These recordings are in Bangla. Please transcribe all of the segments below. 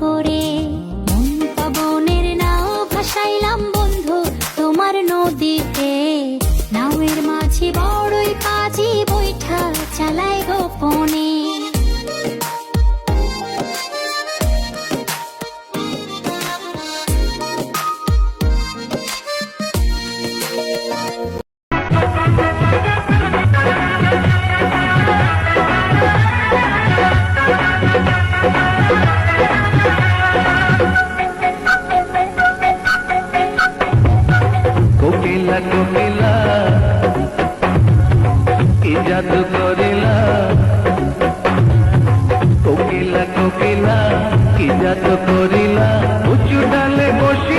করে। মন পবনের নাও ভাসাইলাম বন্ধু তোমার নদীতে। নাওয়ের মাঝি বড়ই কোকিলা কোকিলা কি জাদু করিলা। উঁচু ডালে বসিয়া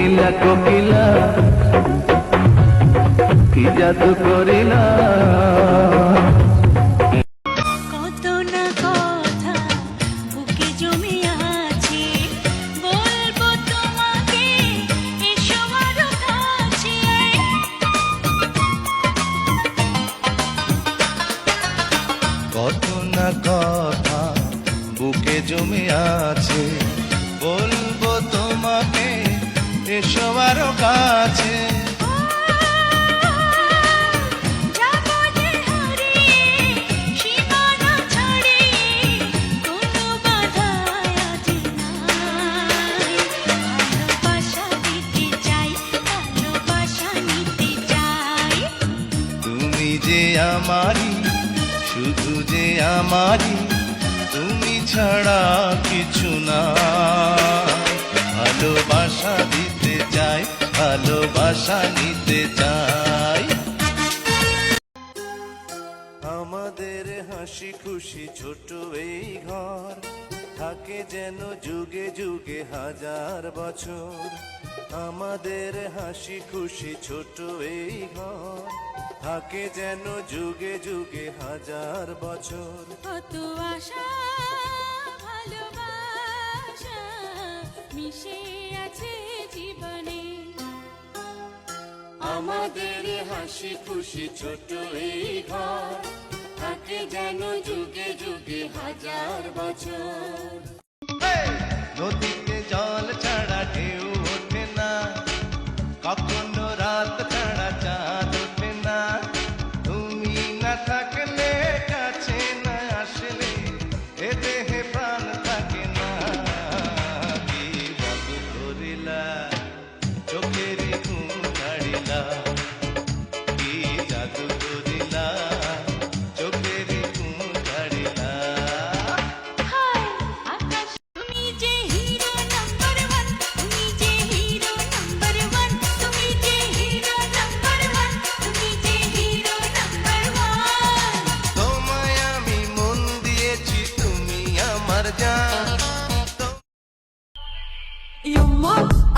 কোকিলা কোকিলা কি জাদু করিলা? কত না কথা বুকে জমে আছে বলব নিতে চাই তুমি যে আমারই শুধু যে আমারই তুমি ছাড়া কিছু না ভালোবাসা চাই ভালোবাসা নিতে চাই। আমাদের হাসি খুশি ছোট এই ঘর, থাকে যেন যুগে যুগে হাজার বছর। আমাদের হাসি খুশি ছোট এই ঘর, থাকে যেন যুগে যুগে হাজার বছর। কত আশা, ভালোবাসা মিশে আছে আমাদের হাসি খুশি ছোট এই ঘর থাকে যেন যুগে যুগে হাজার বছর। তুমি আমার জান You're more